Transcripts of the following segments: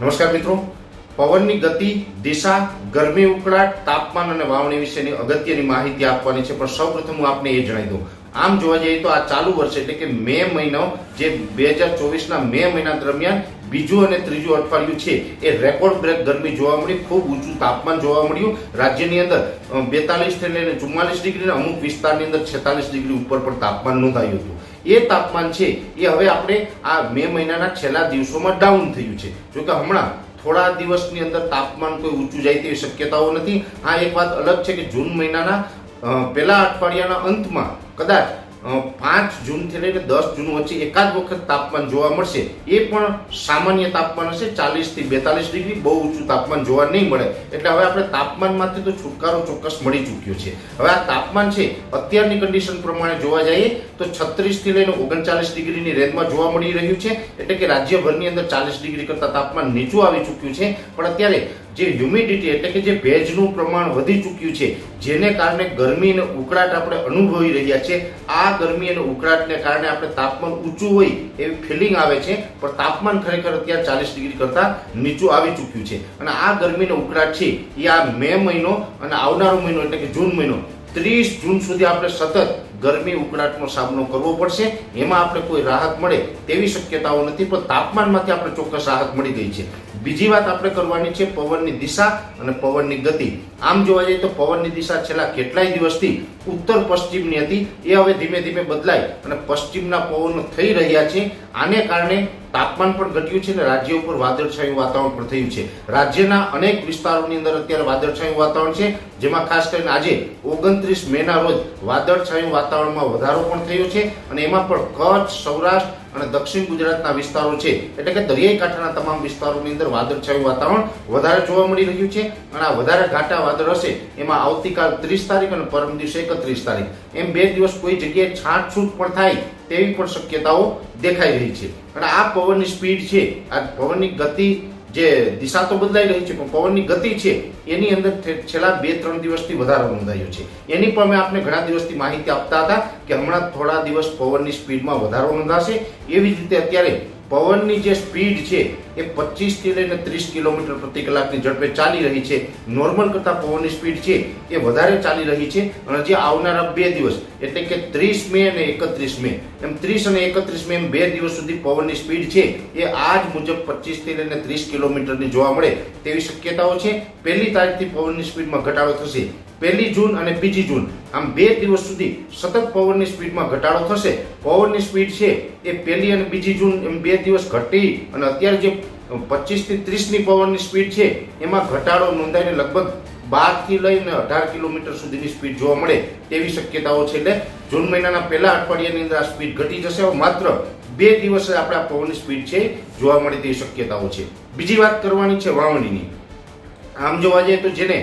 નમસ્કાર મિત્રો. પવનની ગતિ, દિશા, ગરમી, ઉકળાટ, તાપમાન અને વાવણી વિશેની અગત્યની માહિતી આપવાની છે, પણ સૌપ્રથમ હું આપને એ જણાવી દઉં. આમ જોવા જઈએ તો આ ચાલુ વર્ષ એટલે કે મે મહિનો જે બે હજાર ચોવીસના મે મહિના દરમિયાન બીજું અને ત્રીજું અઠવાડિયું છે, એ રેકોર્ડ બ્રેક ગરમી જોવા મળી, ખૂબ ઊંચું તાપમાન જોવા મળ્યું. રાજ્યની અંદર બેતાલીસથી લઈને ચુમ્માલીસ ડિગ્રી અમુક વિસ્તારની અંદર છેતાલીસ ડિગ્રી ઉપર પણ તાપમાન નોંધાયું હતું. એ તાપમાન છે, એ હવે આપણે આ મે મહિનાના છેલ્લા દિવસોમાં ડાઉન થયું છે. જોકે હમણાં થોડા દિવસની અંદર તાપમાન કોઈ ઊંચું જાય તેવી શક્યતાઓ નથી. આ એક વાત અલગ છે કે જૂન મહિનાના પહેલા અઠવાડિયાના અંતમાં કદાચ પાંચ જૂનથી લઈને દસ જૂન વચ્ચે એકાદ વખત તાપમાન જોવા મળશે. એ પણ સામાન્ય તાપમાન હશે, ચાલીસથી બેતાલીસ ડિગ્રી, બહુ ઊંચું તાપમાન જોવા નહીં મળે. એટલે હવે આપણે તાપમાનમાંથી તો છુટકારો ચોક્કસ મળી ચૂક્યો છે. હવે આ તાપમાન છે, અત્યારની કન્ડિશન પ્રમાણે જોવા જઈએ, તો છત્રીસથી લઈને ઓગણચાલીસ ડિગ્રીની રેન્જમાં જોવા મળી રહ્યું છે. એટલે કે રાજ્યભરની અંદર ચાલીસ ડિગ્રી કરતાં તાપમાન નીચું આવી ચૂક્યું છે. પણ અત્યારે જે હ્યુમિડિટી એટલે કે જે ભેજનું પ્રમાણ વધી ચૂક્યું છે, જેને કારણે ગરમી અને ઉકળાટ આપણે અનુભવી રહ્યા છે. આ ગરમી અને ઉકળાટને કારણે આપણે તાપમાન ઊંચું હોય એવી ફિલિંગ આવે છે, પણ તાપમાન ખરેખર અત્યારે ચાલીસ ડિગ્રી કરતાં નીચું આવી ચૂક્યું છે. અને આ ગરમી ઉકળાટ છે, એ આ મે મહિનો અને આવનારો મહિનો એટલે કે જૂન મહિનો, ત્રીસ જૂન સુધી આપણે સતત ગરમી ઉકળાટનો સામનો કરવો પડશે. એમાં આપણે કોઈ રાહત મળે તેવી શક્યતાઓ નથી, પણ તાપમાનમાંથી આપણે ચોક્કસ રાહત મળી ગઈ છે. બીજી વાત આપણે કરવાની છે પવનની દિશા અને પવનની ગતિ. આમ જોવા જઈએ તો પવનની દિશા છેલ્લા કેટલાય દિવસથી ઉત્તર પશ્ચિમની હતી. એ હવે ધીમે ધીમે બદલાય અને પશ્ચિમના પવનો થઈ રહ્યા છે. આને કારણે તાપમાન પણ ઘટ્યું છે અને રાજ્ય ઉપર વાદળછાયું વાતાવરણ પણ થયું છે. રાજ્યના અનેક વિસ્તારોની અંદર અત્યારે વાદળછાયું વાતાવરણ છે. જેમાં ખાસ કરીને આજે ઓગણત્રીસ મેના રોજ વાદળછાયું વાતાવરણમાં વધારો પણ થયો છે અને એમાં પણ કચ્છ, સૌરાષ્ટ્ર અને દક્ષિણ ગુજરાતના વિસ્તારો છે, એટલે કે દરિયાઈ કાંઠાના તમામ વિસ્તારોની અંદર વાદળછાયું વાતાવરણ વધારે જોવા મળી રહ્યું છે અને આ વધારે ઘાટા વાદળ હશે, એમાં આવતીકાલ ત્રીસ તારીખ અને પરમ દિવસે એકત્રીસ તારીખ. એમ બે દિવસ કોઈ જગ્યાએ છાંટછૂટ પણ થાય તેવી પણ શક્યતાઓ દેખાઈ રહી છે. અને આ પવનની સ્પીડ છે, આ પવનની ગતિ જે દિશા તો બદલાઈ રહી છે, પણ પવનની ગતિ છે, એની અંદર છેલ્લા બે ત્રણ દિવસથી વધારો નોંધાયો છે. એની પણ મેં આપને ઘણા દિવસથી માહિતી આપતા હતા કે હમણાં થોડા દિવસ પવનની સ્પીડમાં વધારો નોંધાશે. એવી જ રીતે અત્યારે પવનની જે સ્પીડ છે એ પચીસથી લઈને ત્રીસ કિલોમીટર પ્રતિ કલાકની ઝડપે ચાલી રહી છે. નોર્મલ કરતાં પવનની સ્પીડ છે એ વધારે ચાલી રહી છે અને જે આવનારા બે દિવસ, એટલે કે ત્રીસ મે અને એકત્રીસ મે, એમ ત્રીસ અને એકત્રીસ મે એમ બે દિવસ સુધી પવનની સ્પીડ છે એ આ જ મુજબ પચીસથી લઈને ત્રીસ કિલોમીટરની જોવા મળે તેવી શક્યતાઓ છે. પહેલી તારીખથી પવનની સ્પીડમાં ઘટાડો થશે. પહેલી જૂન અને બીજી જૂન આમ બે દિવસ સુધી સતત પવનની સ્પીડમાં ઘટાડો થશે. પવનની સ્પીડ છે એ પહેલી અને બીજી જૂન એમ બે દિવસ ઘટી અને અત્યારે જે પચીસથી ત્રીસની પવનની સ્પીડ છે, એમાં ઘટાડો નોંધાઈને લગભગ બારથી લઈને અઢાર કિલોમીટર સુધીની સ્પીડ જોવા મળે તેવી શક્યતાઓ છે એટલે જૂન મહિનાના પહેલા અઠવાડિયાની અંદર આ સ્પીડ ઘટી જશે. માત્ર બે દિવસે આપણે આ પવનની સ્પીડ છે જોવા મળે તેવી શક્યતાઓ છે. બીજી વાત કરવાની છે વાવણીની. આમ જોવા જઈએ તો જેને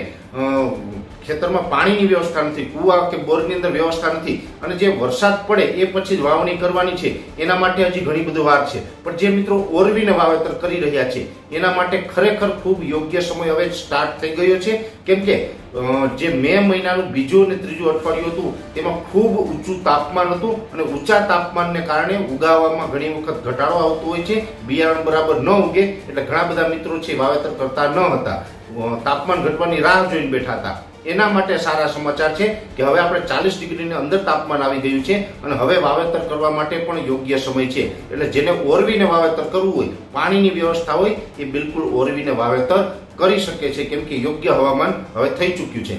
ખેતરમાં પાણીની વ્યવસ્થા નથી, કૂવા કે બોરની અંદર વ્યવસ્થા નથી. અને જે વરસાદ પડે એ પછી જ વાવણી કરવાની છે. એના માટે હજી ઘણી બધી વાર છે. પણ જે મિત્રો ઓરવીને વાવેતર કરી રહ્યા છે, એના માટે ખરેખર ખૂબ યોગ્ય સમય હવે સ્ટાર્ટ થઈ ગયો છે. કેમ કે જે મે મહિનાનું બીજું અને ત્રીજું અઠવાડિયું હતું, તેમાં ખૂબ ઊંચું તાપમાન હતું અને ઊંચા તાપમાનને કારણે ઉગાવવામાં ઘણી વખત ઘટાડો આવતો હોય છે. બિયારણ બરાબર ન ઉગે, એટલે ઘણા બધા મિત્રો છે વાવેતર કરતા ન હતા. તાપમાન ઘટવાની રાહ જોઈને બેઠા હતા. એના માટે સારા સમાચાર છે કે હવે આપણે ચાલીસ ડિગ્રીની અંદર તાપમાન આવી ગયું છે અને હવે વાવેતર કરવા માટે પણ યોગ્ય સમય છે. એટલે જેને ઓરવીને વાવેતર કરવું હોય, પાણીની વ્યવસ્થા હોય, એ બિલકુલ ઓરવીને વાવેતર કરી શકે છે, કેમ કે યોગ્ય હવામાન હવે થઈ ચૂક્યું છે.